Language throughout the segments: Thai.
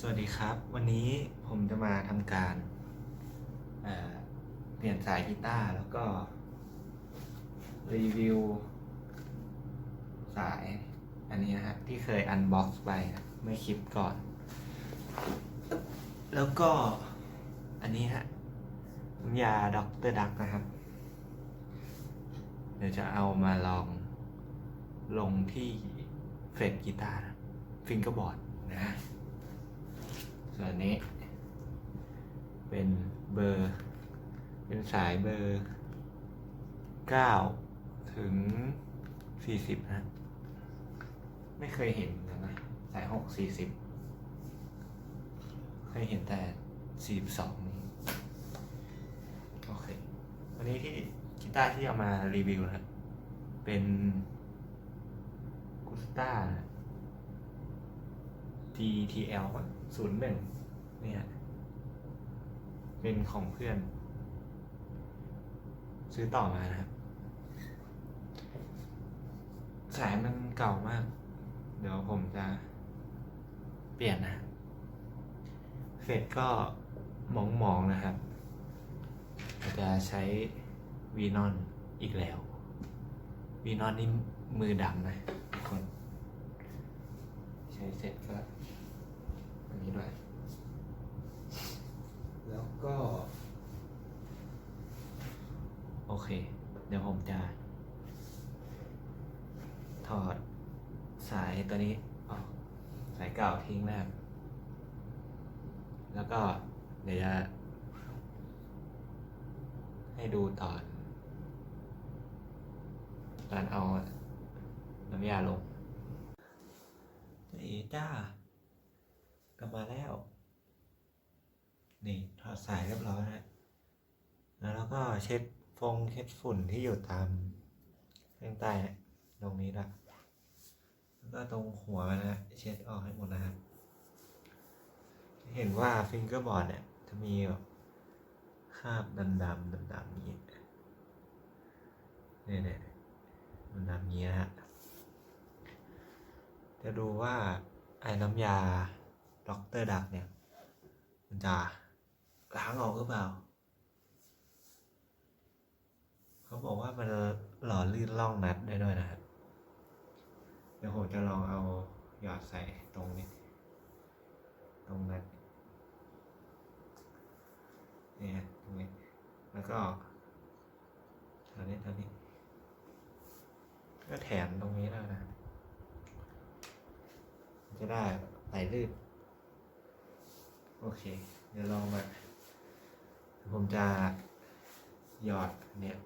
สวัสดีครับ วันนี้ผมจะมาทำการเเปลี่ยนสายกีตาร์แล้วก็ รีวิว สาย อันนี้นะฮะที่เคยอันบ็อกซ์ไปเมื่อคลิปก่อน แล้วก็อันนี้ฮะน้ำยาด็อกเตอร์ดักนะครับ เดี๋ยวจะเอามาลองลงที่เฟรดกีตาร์ฟิงเกอร์บอร์ดนะ ส่วนนี้ เป็นเบอร์ เป็นสายเบอร์เก้าถึงสี่สิบนะ ไม่เคยเห็นนกันะสายหกสี่สิบเคยเห็นแต่สี่สองนี้โอเค วันนี้ที่กีตาร์ที่เอามารีวิวนะเป็นกุสตา GTL ศูนย์หนึ่งเนี่ยเป็นของเพื่อน ซื้อต่อมานะครับสายมันเก่ามาก เดี๋ยวผมจะเปลี่ยนนะเฟดก็หมองๆนะครับ จะใช้วีนอนอีกแล้ววีนอนนี่มือดำนะทุกคน ใช้เสร็จก็ นนี้ด้วย แล้วก็ โอเค เดี๋ยวผมจะ ถอดสายตัวนี้ออกสายเก่าทิ้งแล้วแล้วก็เดี๋ยวจะให้ดูตอนตอนเอาน้ำยาลงเอ๋จ้า กลับมาแล้ว นี่ถอดสายเรียบร้อยแล้วแล้วเราก็เช็ดฟงเช็ดฝุ่นที่อยู่ตามข้างใต้ตรงนี้ละแล้วก็ตรงหัวนะเช็ดออกให้หมดนะครับ เห็นว่าฟิงเกอร์บอร์ดเนี่ย จะมีแบบคราบดำดำดำดำๆนี้เนี่ยเนี่ยดำดำนี้นะฮะจะดูว่าไอ้น้ำยา ด็อกเตอร์ดักเนี่ย มันจะล้างออกหรือเปล่า เขาบอกว่ามันหล่อลื่นล่องนัดได้ด้วยนะครับเดี๋ยวผมจะลองเอาหยอดใส่ตรงนี้ ตรงนัดนี่ฮะตรงนี้ แล้วก็แถวนี้แถวนี้ ก็แถมตรงนี้แล้วนะ จะได้ไหลลื่น โอเค เดี๋ยวลองมาผมจะหยอดเนี่ย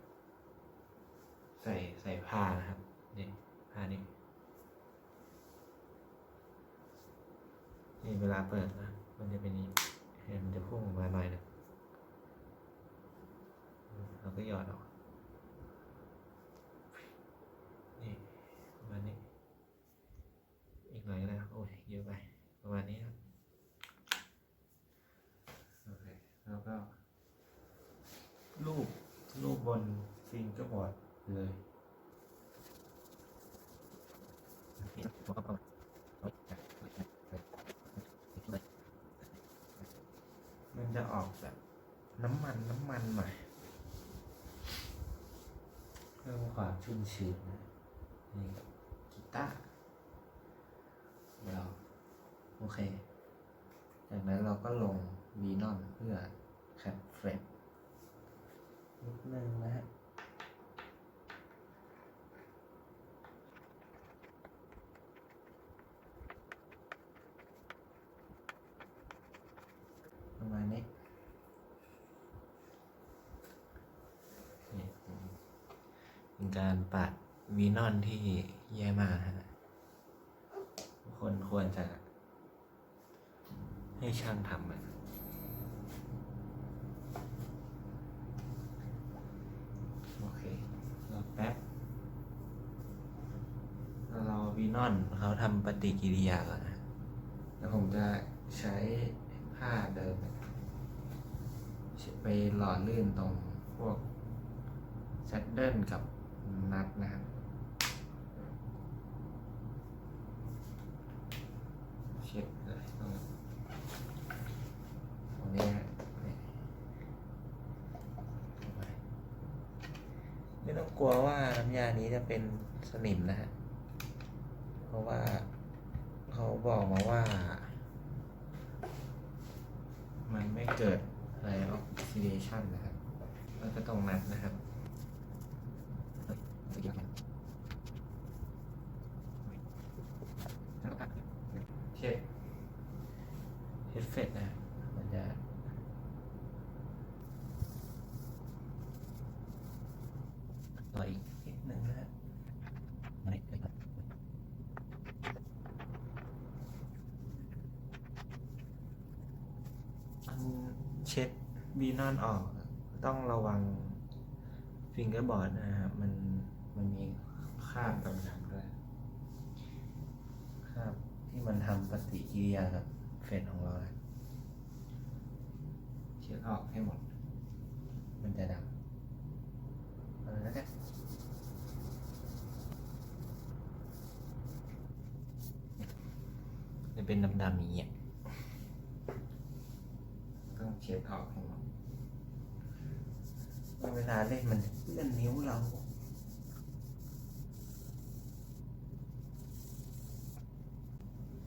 ใส่ใส่ผ้านะครับนี่ผ้านี้นี่เวลาเปิดนะ มันจะเป็นนี้เห็นมันจะพุ่งออกมาหน่อยนึงเราก็หยอดออก นี่ประมาณนี้ อีกหน่อยก็ได้ครับโอ้ยเยอะไป ประมาณนี้ครับ โอเค แล้วก็ รูป รูปบน ฟิงเกอร์บอดเลยมันจะออกแบบน้ำมันน้ำมันหน่อยเพิ่มความชุ่มชื้นนะนี่กีตาร์เราโอเค จากนั้นเราก็ลงวีนอนเพื่อแคปเฟรมนิดนึงนะฮะมาณนี้นี่เป็น การปัดวีนอนที่แย่มากฮะคนควรจะให้ช่างทำมันโอเครอแป๊บเราวีนอนเขาทำปฏิกิริยาก่อนนะแล้วผมจะใช้ผ้าเดิมเนี่ยไปหล่อลื่นตรงพวกแซดเดิลกับ นัดนะครับเช็ดเลยตรงนี้ตรงนี้นะไม่ต้องกลัวว่าน้ำยานี้จะเป็นสนิมนะฮะ เพราะว่าเขาบอกมาว่า มันไม่เกิดอะไรออกซิเดชันนะครับ แล้วก็ตรงนั้นนะครับ เช็ดเฮดเฟตนะมันจะต่ออีกนิดนึงนะฮะมานี่เลยครับอันเช็ดบีนอนออก ต้องระวังฟิงเกอร์บอร์ดนะครับมัน มันมีคาบดำๆด้วยคาบที่มันทำปฏิกิริยากับเฟนของเราเช็ดออกให้หมด มันจะดำเอาแล้วกันจะเป็นดำๆอย่างเงี้ยต้องเช็ดออกให้หมดเวลาเล่นมันเลื่อนนิ้วเรา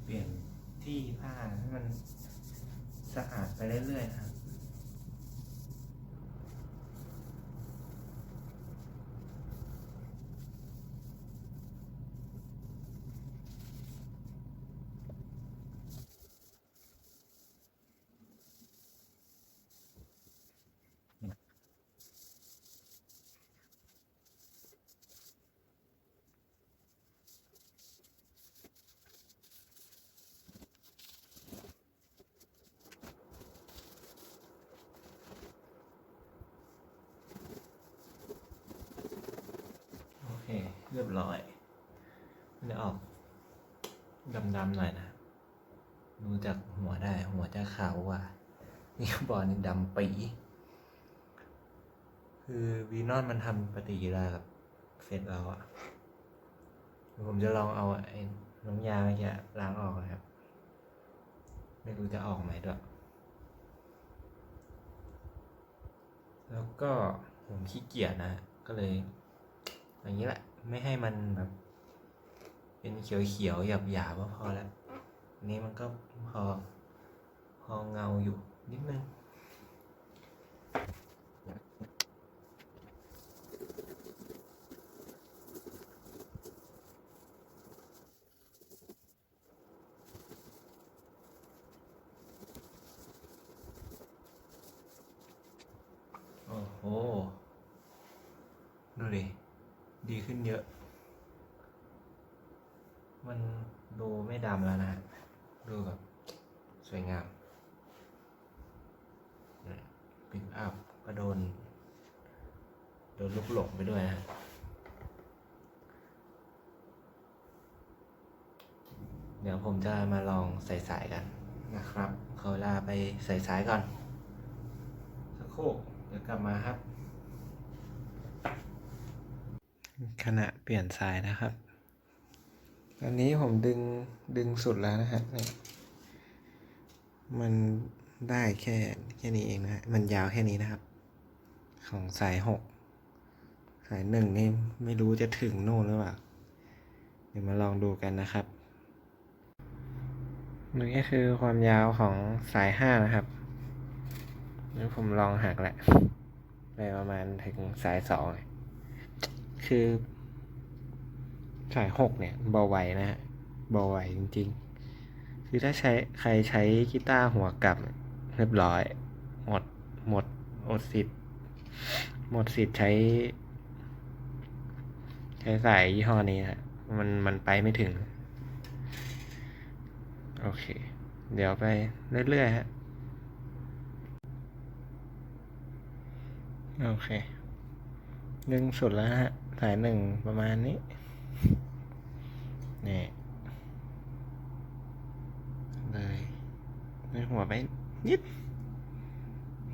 เปลี่ยนที่ผ้าให้มันสะอาดไป เรื่อยๆนะครับ โอ เรียบร้อยมันจะออกดำๆหน่อยนะดูจากหัวได้ หัวจะขาวกว่านี่บอลนี่ดำปีคือวีนอนมันทำปฏิกิริยากับเฟซเราอะผมจะลองเอาไอ้น้ำยาเมื่อกี้ล้างออกนะครับ ไม่รู้จะออกไหมด้วย แล้วก็ผมขี้เกียจนะ ก็เลย อย่างนี้แหละ ไม่ให้มันแบบ เป็นเขียวๆหยาบๆก็พอแล้วนนี้มันก็พอ พอเงาอยู่นิดนึง โอ้โห ดูดิ ดีขึ้นเยอะ มัน ดูไม่ดำแล้วนะฮะดูแบบสวยงามปิกอัพก็โดน โดนลูกหลงไปด้วยนะเดี๋ยวผมจะมาลองใส่สายกันนะครับ ขอเวลาไปใส่สายก่อน สักครู่เดี๋ยวกลับมาครับ ขณะเปลี่ยนสายนะครับ ตอนนี้ผมดึงดึงสุดแล้วนะฮะเนี่ยมันได้แค่แค่นี้เองนะฮะมันยาวแค่นี้นะครับ ของสายหกสายหนึ่งนี่ไม่รู้จะถึงโน่นหรือเปล่าเดี๋ยวมาลองดูกันนะครับนี่ก็คือความยาวของสายห้านะครับนี่ผมลองหักแหละไปประมาณถึงสายสองคือ สายหกเนี่ยเบาไหวนะฮะเบาไหวจริง ๆ คือถ้าใช้ใครใช้กีตาร์หัวกลับเรียบร้อย หมดหมดหมดสิทธิ์หมดสิทธิ์ใช้ ใช้สายยี่ห้อนี้ฮะมันมันไปไม่ถึง โอเค เดี๋ยวไปเรื่อยๆฮะโอเคดึงสุดแล้วฮะสายหนึ่งประมาณนี้ นี่เลยในหัวไปนิด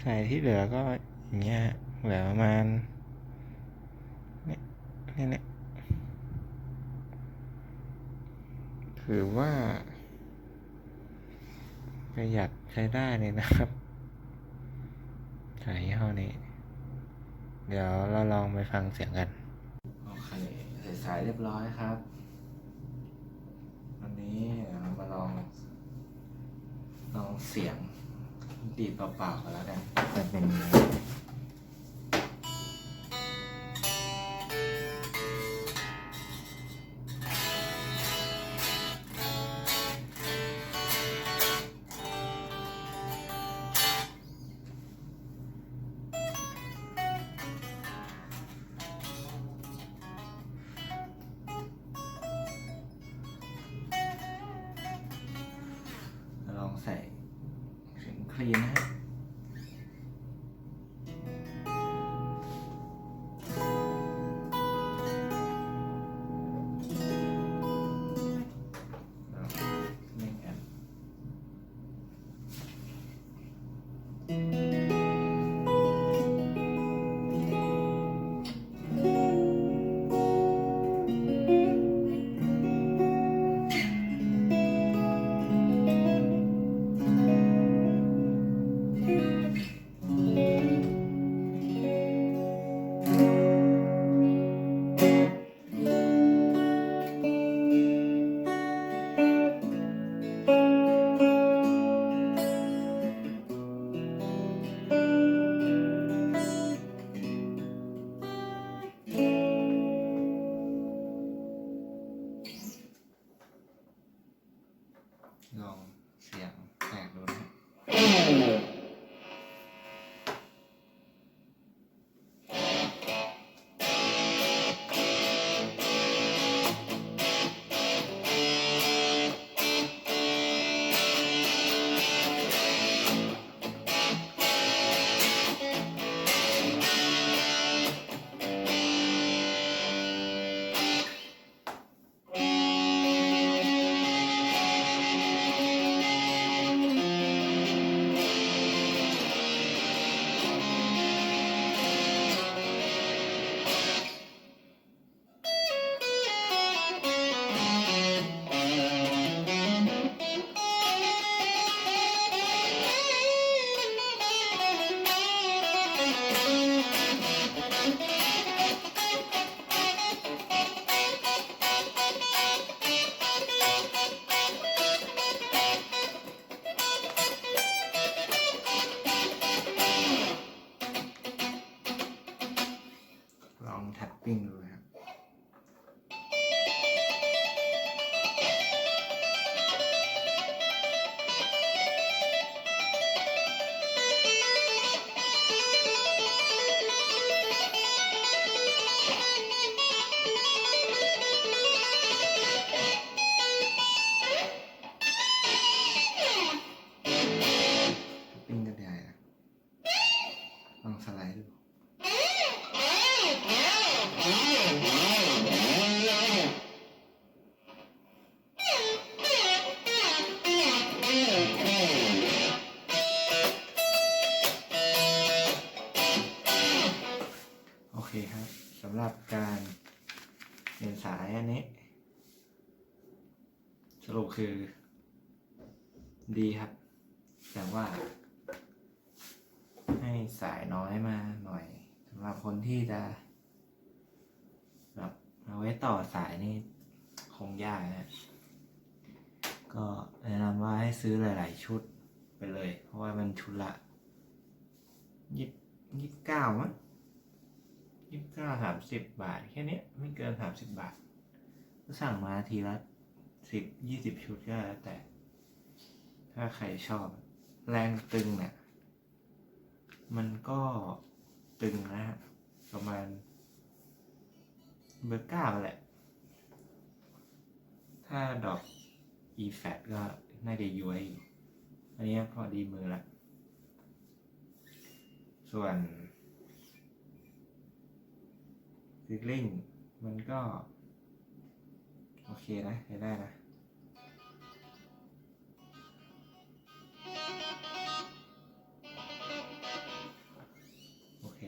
สายที่เหลือก็อย่างเงี้ยฮะเหลือประมาณเนี่ยเนี่ยเนี่ยถือว่าประหยัดใช้ได้เลยนะครับสายยี่ห้อนี้ เดี๋ยวเราลองไปฟังเสียงกัน โอเคใส่สายเรียบร้อยครับวั นี้เรามาลอง ลองเสียงดีดเปล่าๆกันแล้วกันจะเป็นยังไง ลีนนะฮะ ลอ อยมาหน่อยสำหรับคนที่จะแบบเอาไว้ต่อสายนี่คงยากนะก็แนะนำว่าให้ซื้อหลาย ๆ ชุดไปเลย เพราะว่ามันชุดละยี่ยี่สิบเก้ามั้งยี่สิบเก้าสามสิบบาท แค่นี้ไม่เกินสามสิบบาท ก็สั่งมาทีละสิบยี่สิบชุดก็แล้วแต่ ถ้าใครชอบ แรงตึงเนี่ย มันก็ตึงนะฮะประมาณเบอร์เก้าแหละ ถ้าดอก e f a t ก็น่าจะย้วยอยู่อันนี้พอดีมือละ ส่วนฟิลลิ่งมันก็ โอเคนะใช้ได้นะ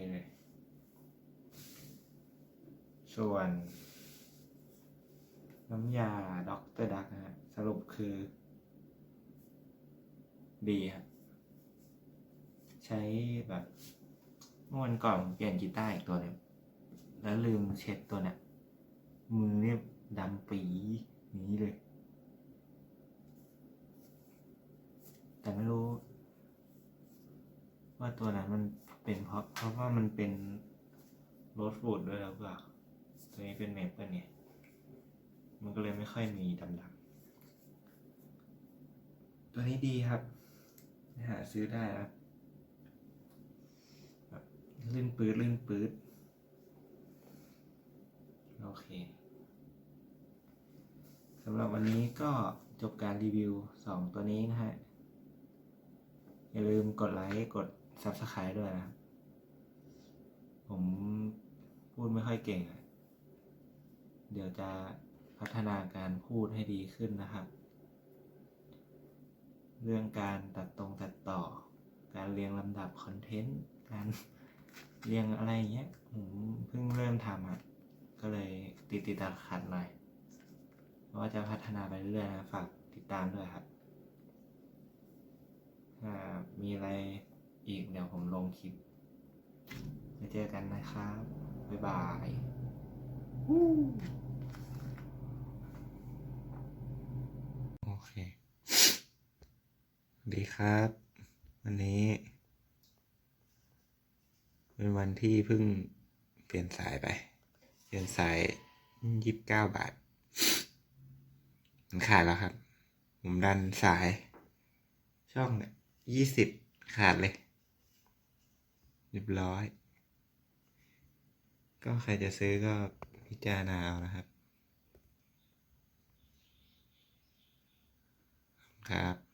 โอเคเลย ส่วน น้ำยาด็อกเตอร์ดักนะฮะ สรุปคือ ดีครับใช้แบบเมื่อวันก่อนเปลี่ยนกีตาร์อีกตัวหนึงแล้วลืมเช็ดตัวเนี้ยมือเนี่ยดำปีนี้เลย แต่ไม่รู้ ว่าตัวนั้นมัน เป็นเพราะเพราะว่ามันเป็นโรสวูดด้วยหรือเปล่าตัวนี้เป็นเมเปิลเนี่ยมันก็เลยไม่ค่อยมีดำๆตัวนี้ดีครับหาซื้อได้ครับลื่นปืดลื่นปืดโอเคสำหรับวันนี้ก็จบการรีวิวสองตัวนี้นะฮะ อย่าลืมกดไลค์ กด Subscribe ด้วยนะครับผมพูดไม่ค่อยเก่งอะเดี๋ยวจะพัฒนาการพูดให้ดีขึ้นนะครับ เรื่องการตัดตรงตัดต่อ การเรียงลำดับคอนเทนต์ การเรียงอะไรอย่างเงี้ย ผมเพิ่งเริ่มทำอะ ก็เลยติดติดขัดขัดหน่อยว่าจะพัฒนาไปเรื่อยๆนะฝากติดตามด้วยครับถ้ามีอะไร อีกเดี๋ยวผมลงคลิปไปเจอกันนะครับ บ๊ายบายโอเคดีครับ วันนี้ เป็นวันที่เพิ่งเปลี่ยนสายไป เปลี่ยนสายยี่สิบเก้าบาท มันขาดแล้วครับ ผมดันสาย ช่องเนี่ยยี่สิบขาดเลย เรียบร้อย ก็ใครจะซื้อก็พิจารณาเอานะครับ ครับ